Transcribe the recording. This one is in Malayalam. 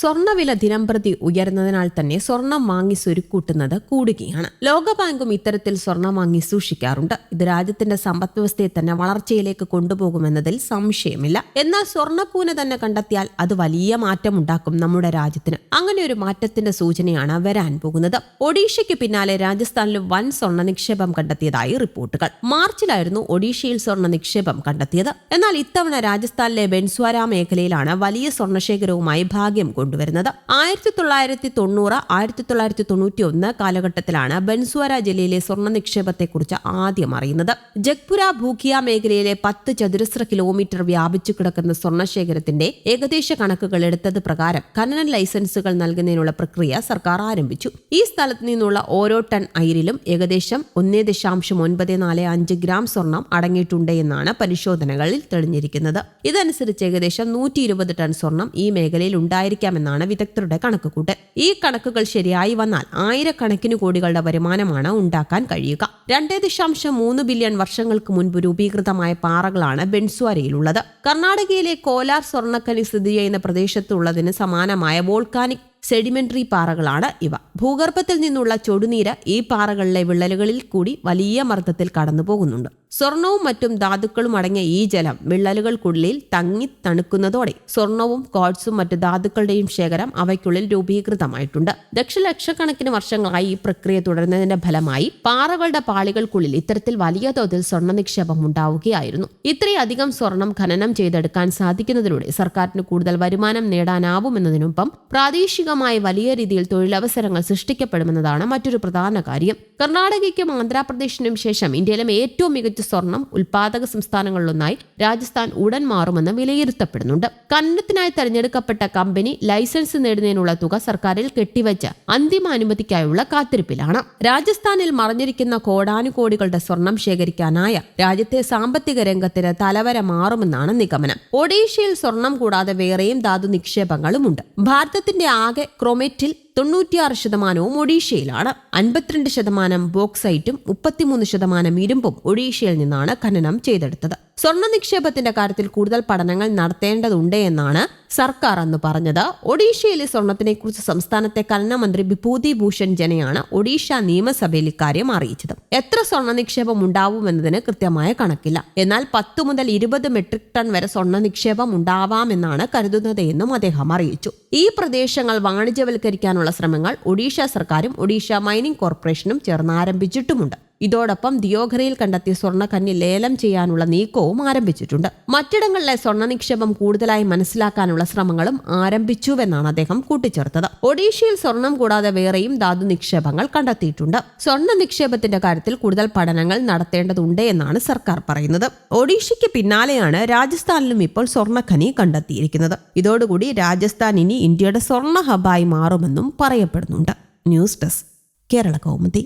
സ്വർണവില ദിനംപ്രതി ഉയർന്നതിനാൽ തന്നെ സ്വർണം വാങ്ങി സ്വരുക്കൂട്ടുന്നത് കൂടുകയാണ്. ലോകബാങ്കും ഇത്തരത്തിൽ സ്വർണം വാങ്ങി സൂക്ഷിക്കാറുണ്ട്. ഇത് രാജ്യത്തിന്റെ സമ്പദ്വ്യവസ്ഥയെ തന്നെ വളർച്ചയിലേക്ക് കൊണ്ടുപോകുമെന്നതിൽ സംശയമില്ല. എന്നാൽ സ്വർണപൂന തന്നെ കണ്ടെത്തിയാൽ അത് വലിയ മാറ്റം ഉണ്ടാക്കും നമ്മുടെ രാജ്യത്തിന്. അങ്ങനെ ഒരു മാറ്റത്തിന്റെ സൂചനയാണ് വരാൻ പോകുന്നത്. ഒഡീഷയ്ക്ക് പിന്നാലെ രാജസ്ഥാനിലും വൻ സ്വർണ നിക്ഷേപം കണ്ടെത്തിയതായി റിപ്പോർട്ടുകൾ. മാർച്ചിലായിരുന്നു ഒഡീഷയിൽ സ്വർണ നിക്ഷേപം കണ്ടെത്തിയത്. എന്നാൽ ഇത്തവണ രാജസ്ഥാനിലെ ബെൻസ്വാര മേഖലയിലാണ് വലിയ സ്വർണശേഖരവുമായി ഭാഗ്യം കൊണ്ടുവരുന്നത്. ആയിരത്തി തൊള്ളായിരത്തി തൊണ്ണൂറ് ആയിരത്തി തൊള്ളായിരത്തി തൊണ്ണൂറ്റി ഒന്ന് കാലഘട്ടത്തിലാണ് ബൻസ്വാര ജില്ലയിലെ സ്വർണ നിക്ഷേപത്തെക്കുറിച്ച് ആദ്യം അറിയുന്നത്. ജഗ്പുര ഭൂഖിയ മേഖലയിലെ പത്ത് ചതുരശ്ര കിലോമീറ്റർ വ്യാപിച്ചു കിടക്കുന്ന സ്വർണശേഖരത്തിന്റെ ഏകദേശ കണക്കുകൾ എടുത്തത് പ്രകാരം ഖനന ലൈസൻസുകൾ നൽകുന്നതിനുള്ള പ്രക്രിയ സർക്കാർ ആരംഭിച്ചു. ഈ സ്ഥലത്ത് നിന്നുള്ള ഓരോ ടൺ അയിരിലും ഏകദേശം ഒന്നേ ദശാംശം ഒൻപത് നാല് അഞ്ച് ഗ്രാം സ്വർണം അടങ്ങിയിട്ടുണ്ട് എന്നാണ് പരിശോധനകളിൽ തെളിഞ്ഞിരിക്കുന്നത്. ഇതനുസരിച്ച് ഏകദേശം നൂറ്റി ഇരുപത് ടൺ സ്വർണം ഈ മേഖലയിൽ ഉണ്ടായിരിക്കാമെന്നാണ് വിദഗ്ധരുടെ കണക്കുകൂട്ടൽ ഈ കണക്കുകൾ ശരിയായി വന്നാൽ ആയിരക്കണക്കിന് കോടികളുടെ വരുമാനമാണ് ഉണ്ടാക്കാൻ കഴിയുക. രണ്ടേ ദശാംശം മൂന്ന് ബില്യൺ വർഷങ്ങൾക്ക് മുൻപ് രൂപീകൃതമായ പാറകളാണ് ബെൻസ്വാരയിലുള്ളത്. കർണാടകയിലെ കോലാർ സ്വർണക്കനി സ്ഥിതി ചെയ്യുന്ന പ്രദേശത്തുള്ളതിന് സമാനമായ വോൾക്കാനിക് സെഡിമെന്ററി പാറകളാണ് ഇവ. ഭൂഗർഭത്തിൽ നിന്നുള്ള ചൊടുനീര് ഈ പാറകളിലെ വിള്ളലുകളിൽ കൂടി വലിയ മർദ്ദത്തിൽ കടന്നു പോകുന്നുണ്ട് സ്വർണവും മറ്റും ധാതുക്കളും അടങ്ങിയ ഈ ജലം വിള്ളലുകൾക്കുള്ളിൽ തങ്ങി തണുക്കുന്നതോടെ സ്വർണവും കോഡ്സും മറ്റ് ധാതുക്കളുടെയും ശേഖരം അവയ്ക്കുള്ളിൽ രൂപീകൃതമായിട്ടുണ്ട്. ദക്ഷലക്ഷക്കണക്കിന് വർഷങ്ങളായി ഈ പ്രക്രിയ തുടരുന്നതിന്റെ ഫലമായി പാറകളുടെ പാളികൾക്കുള്ളിൽ ഇത്തരത്തിൽ വലിയ തോതിൽ സ്വർണ നിക്ഷേപം ഉണ്ടാവുകയായിരുന്നു. ഇത്രയധികം സ്വർണം ഖനനം ചെയ്തെടുക്കാൻ സാധിക്കുന്നതിലൂടെ സർക്കാരിന് കൂടുതൽ വരുമാനം നേടാനാവുമെന്നതിനൊപ്പം പ്രാദേശികമായി വലിയ രീതിയിൽ തൊഴിലവസരങ്ങൾ സൃഷ്ടിക്കപ്പെടുമെന്നതാണ് മറ്റൊരു പ്രധാന കാര്യം. കർണാടകയ്ക്കും ആന്ധ്രാപ്രദേശിനും ശേഷം ഇന്ത്യയിലെ ഏറ്റവും മികച്ച സ്വർണം ഉൽപാദക സംസ്ഥാനങ്ങളിലൊന്നായി രാജസ്ഥാൻ ഉടൻ മാറുമെന്ന് വിലയിരുത്തപ്പെടുന്നുണ്ട്. ഖനനത്തിനായി തെരഞ്ഞെടുക്കപ്പെട്ട കമ്പനി ലൈസൻസ് നേടുന്നതിനുള്ള തുക സർക്കാരിൽ കെട്ടിവച്ച് അന്തിമ അനുമതിക്കായുള്ള കാത്തിരിപ്പിലാണ്. രാജസ്ഥാനിൽ മറഞ്ഞിരിക്കുന്ന കോടാനുകോടികളുടെ സ്വർണം ശേഖരിക്കാനായ രാജ്യത്തെ സാമ്പത്തിക രംഗത്തിന് തലവര മാറുമെന്നാണ് നിഗമനം. ഒഡീഷയിൽ സ്വർണം കൂടാതെ വേറെയും ധാതു നിക്ഷേപങ്ങളുമുണ്ട്. ഭാരതത്തിന്റെ ആകെ ക്രോമെറ്റിൽ തൊണ്ണൂറ്റിയാറ് ശതമാനവും ഒഡീഷയിലാണ്. അൻപത്തിരണ്ട് ശതമാനം ബോക്സൈറ്റും മുപ്പത്തിമൂന്ന് ശതമാനം ഇരുമ്പും ഒഡീഷയിൽ നിന്നാണ് ഖനനം ചെയ്തെടുത്തത്. സ്വർണ നിക്ഷേപത്തിന്റെ കാര്യത്തിൽ കൂടുതൽ പഠനങ്ങൾ നടത്തേണ്ടതുണ്ട് എന്നാണ് സർക്കാർ അന്ന് പറഞ്ഞത്. ഒഡീഷയിലെ സ്വർണത്തിനെക്കുറിച്ച് സംസ്ഥാനത്തെ ഖനന മന്ത്രി വിഭൂതി ഭൂഷൺ ജനയാണ് ഒഡീഷ നിയമസഭയിൽ ഇക്കാര്യം അറിയിച്ചത്. എത്ര സ്വർണ നിക്ഷേപം ഉണ്ടാവുമെന്നതിന് കൃത്യമായ കണക്കില്ല. എന്നാൽ പത്ത് മുതൽ ഇരുപത് മെട്രിക് ടൺ വരെ സ്വർണ നിക്ഷേപം ഉണ്ടാവാമെന്നാണ് കരുതുന്നത് എന്നും അദ്ദേഹം അറിയിച്ചു. ഈ പ്രദേശങ്ങൾ വാണിജ്യവൽക്കരിക്കാനുള്ള ശ്രമങ്ങൾ ഒഡീഷ സർക്കാരും ഒഡീഷ മൈനിംഗ് കോർപ്പറേഷനും ചേർന്ന് ആരംഭിച്ചിട്ടുമുണ്ട് ഇതോടൊപ്പം ദിയോഘരയിൽ കണ്ടെത്തിയ സ്വർണക്കന്നി ലേലം ചെയ്യാനുള്ള നീക്കവും ആരംഭിച്ചിട്ടുണ്ട്. മറ്റിടങ്ങളിലെ സ്വർണ നിക്ഷേപം കൂടുതലായി മനസ്സിലാക്കാനുള്ള ശ്രമങ്ങളും ആരംഭിച്ചുവെന്നാണ് അദ്ദേഹം കൂട്ടിച്ചേർത്തത്. ഒഡീഷയിൽ സ്വർണം കൂടാതെ വേറെയും ധാതു നിക്ഷേപങ്ങൾ കണ്ടെത്തിയിട്ടുണ്ട്. സ്വർണ നിക്ഷേപത്തിന്റെ കാര്യത്തിൽ കൂടുതൽ പഠനങ്ങൾ നടത്തേണ്ടതുണ്ട് എന്നാണ് സർക്കാർ പറയുന്നത്. ഒഡീഷയ്ക്ക് പിന്നാലെയാണ് രാജസ്ഥാനിലും ഇപ്പോൾ സ്വർണഖനി കണ്ടെത്തിയിരിക്കുന്നത്. ഇതോടുകൂടി രാജസ്ഥാൻ ഇനി ഇന്ത്യയുടെ സ്വർണ ഹബായി മാറുമെന്നും പറയപ്പെടുന്നുണ്ട്. News desk Kerala Kaumudi.